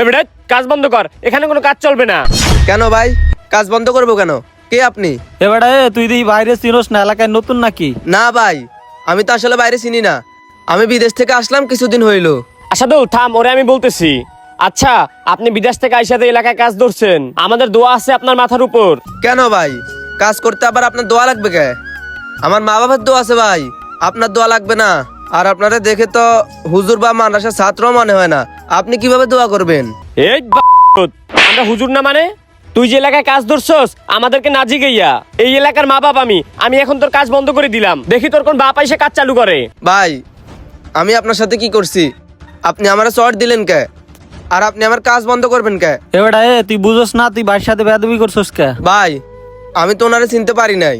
এ কাজ বন্ধ কর এখানে কোনো কাজ চলবে না। কেন ভাই? কাজ বন্ধ করব কেন? কে আপনি? এবারে এ, তুই দিই বাইরে চিনোস না এলাকায় নতুন নাকি? না ভাই আমি তো আসলে বাইরে চিনি না। আমি বিদেশ থেকে আসলাম কিছুদিন হইল। আসাদুল থাম ওরে আমি বলতেছি। আচ্ছা আপনি বিদেশ থেকে আইসাতে এলাকায় কাজ ধরছেন আমাদের দোয়া আছে আপনার মাথার উপর। কেন ভাই? কাজ করতে আবার আপনার দোয়া লাগবে কে? আমার মা বাবার দোয়া আছে ভাই আপনার দোয়া লাগবে না। আর আপনারা দেখে তো হুজুর বা মাদ্রাসার ছাত্র মনে হয় না। আপনি কীভাবে দোয়া করবেন? এই আমরা হুজুর না মানে? তুই যে এলাকায় কাজ ধরছস আমাদেরকে না জিগাইয়া এই এলাকার মা বাপ আমি আমি এখন তোর কাজ বন্ধ করে দিলাম। দেখি তোর কোন বাপ এসে কাজ চালু করে। ভাই আমি আপনার সাথে কি করছি? আপনি আমার শর্ট দিলেন কে? আর আপনি আমার কাজ বন্ধ করবেন কে? এবারে এ, তুই বুঝোস না তুই বাড়ির সাথে বেয়াদবি করছস কে? ভাই আমি তো ওনারে চিনতে পারি নাই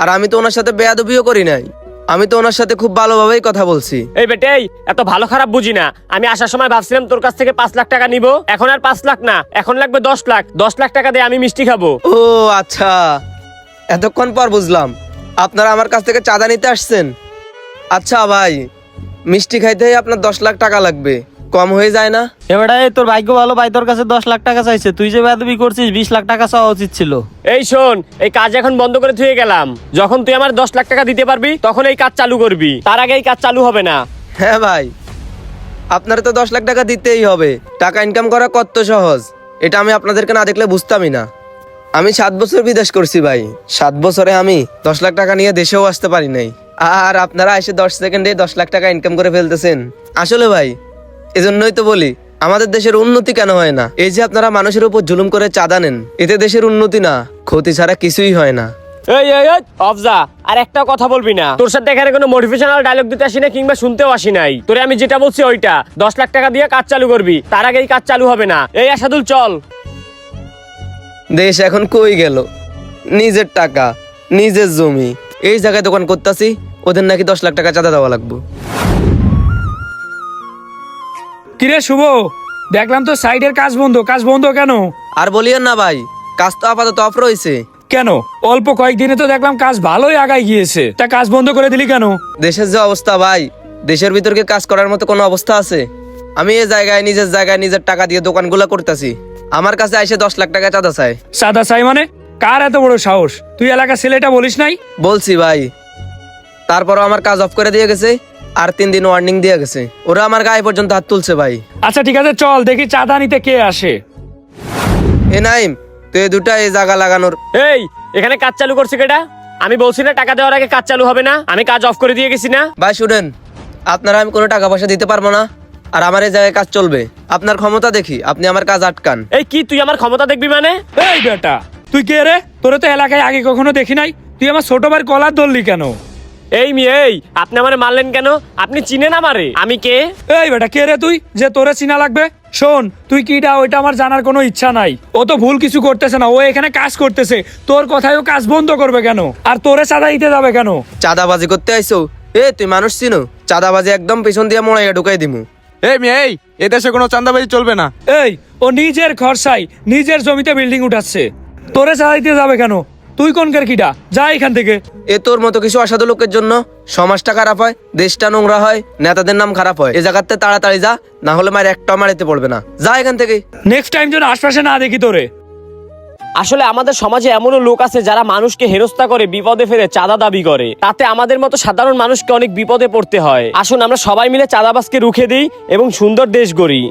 আর আমি তো ওনার সাথে বেয়াদবিও করি নাই। আমি তো ওনার সাথে খুব ভালোভাবেই কথা বলছি। এই বেটে এত ভালো খারাপ বুঝি না। আমি আসার সময় ভাবছিলাম তোর কাছ থেকে পাঁচ লাখ টাকা নিব। এখন আর পাঁচ লাখ না এখন লাগবে দশ লাখ। দশ লাখ টাকা দিয়ে আমি মিষ্টি খাব। ও আচ্ছা। এতক্ষণ পর বুঝলাম। আপনারা আমার কাছ থেকে চাঁদা নিতে আসছেন। আচ্ছা ভাই মিষ্টি খাইতেই আপনার দশ লাখ টাকা লাগবে। কম হয়ে যায় না? এবারে তোর ভাগ্য ভালো ভাই তোর কাছে দশ লাখ টাকা চাইছে। তুই যে বেয়াদবি করছিস বিশ লাখ টাকা চাওয়া উচিত ছিল। এই শোন এই কাজ এখন বন্ধ করে থুয়ে গেলাম। যখন তুই আমার দশ লাখ টাকা দিতে পারবি তখন এই কাজ চালু করবি। তার আগে এই কাজ চালু হবে না। হ্যাঁ ভাই আপনারা তো দশ লাখ টাকা দিতেই হবে। টাকা ইনকাম করা কত সহজ? এটা আমি আপনাদেরকে না দেখলে বুঝতামই না। আমি সাত বছর বিদেশ করছি ভাই। সাত বছরে আমি দশ লাখ টাকা নিয়ে দেশেও আসতে পারি নাই। আর আপনারা এসে দশ সেকেন্ডে দশ লাখ টাকা ইনকাম করে ফেলতেছেন। আসলে ভাই এজন্যই তো বলি আমাদের দেশের উন্নতি কেন হয় না? এই যে আপনারা মানুষের উপর জুলুম করে চাঁদা নেন এতে দেশের উন্নতি না ক্ষতি ছাড়া কিছুই হয় না। এই এই এই, অফজা আর একটা কথা বলবি না। তোর সাথে এখানে কোনো মোটিভেশনাল ডায়লগ দিতে আসি না কিংবা শুনতেও আসি নাই। তোরে আমি যেটা বলছি ওইটা। দশ লাখ টাকা দিয়ে কাজ চালু করবি তার আগে এই কাজ চালু হবে না। এই আসাদুল চল। দেশ এখন কই গেল? নিজের টাকা নিজের জমি। এই জায়গায় দোকান করতেছি ওদের নাকি দশ লাখ টাকা চাঁদা দেওয়া লাগবে। কিরে শুভ? দেখলাম তো সাইডের কাজ বন্ধ। কাজ বন্ধ কেন? আর বলিয়েন না ভাই কাজ তো আপাতত অফ রয়েছে। কেন? অল্প কয়েকদিনে তো দেখলাম কাজ ভালোই আগায় গিয়েছে। তা কাজ বন্ধ করে দিলি কেন? দেশের যে অবস্থা ভাই দেশের ভিতর কি কাজ করার মতো কোনো অবস্থা আছে? আমি এই জায়গায় নিজের জায়গায় নিজের টাকা দিয়ে দোকানগুলো করতেছি। আমার কাছে এসে দশ লাখ টাকা চাঁদা চাই। সাদা চাই মানে? কার এত বড় সাহস? তুই এলাকার ছেলেটা বলিস নাই? বলছি ভাই তারপরও আমার কাজ অফ করে দিয়ে গেছে। আর তিন দিন ওয়ার্নিং দিয়ে গেছে। ওরা আমার গায়ে পর্যন্ত হাত তুলছে ভাই। আচ্ছা ঠিক আছে চল দেখি চাঁদা নিতে কে আসে। এ নাইম তুই এই দুটা এই জায়গা লাগানোর। এই এখানে কাজ চালু করছে কেটা আমি বলছি না টাকা দেওয়ার আগে কাজ চালু হবে না আমি কাজ অফ করে দিয়ে গেছি না। ভাই শুনেন আপনারা আমি কোনো টাকা পয়সা দিতে পারব না আর আমার এই জায়গায় কাজ চলবে। আপনার ক্ষমতা দেখি আপনি আমার কাজ আটকান। এই কি তুই আমার ক্ষমতা দেখবি মানে? এই বেটা তুই কে রে? তোরে তো এলাকায় আগে কখনো দেখি নাই। তুই আমার ছোট ভাই কলার ধরলি কেন? এই মেয়ে এই আপনি আমারে মারলেন কেন? আপনি চিনেন আমারে। আমি কে? এই বেটা কে রে তুই? যে তোরে চিনা লাগবে? শোন তুই কিটা ওইটা আমার জানার কোনো ইচ্ছা নাই। ও তো ভুল কিছু করতেছে না ও এখানে কাজ করতেছে। তোর কথায় ও কাজ বন্ধ করবে কেন? আর তোরে চাঁদা দিতে যাবে কেন? চাঁদাবাজি করতে আইসো এ তুই মানুষ চিনো? চাঁদাবাজি একদম পিছন দিয়ে মোড়াইয়া ঢুকাই দিমু। এই মেয়ে এই এদেশে কোনো চান্দাবাজি চলবে না। এই ও নিজের খরচাই নিজের জমিতে বিল্ডিং উঠাচ্ছে। তোরে চাঁদা দিতে যাবে কেন? তুই কোন কিটা যা এখান থেকে। এ তোর মতো কিছু অসাধু লোকের জন্য সমাজটা খারাপ হয় দেশটা নোংরা হয় নেতাদের নাম খারাপ হয়। এ জায়গাতে তাড়াতাড়ি যা না হলে মায়ের একটা মারিতে পড়বে না। যা এখান থেকে। নেক্সট টাইম যেন আশপাশে না দেখি তোরে। আসলে আমাদের সমাজে এমনও লোক আছে যারা মানুষকে হেরস্তা করে বিপদে ফেলে চাঁদা দাবি করে। তাতে আমাদের মতো সাধারণ মানুষকে অনেক বিপদে পড়তে হয়। আসুন আমরা সবাই মিলে চাঁদাবাজকে রুখে দিই এবং সুন্দর দেশ গড়ি।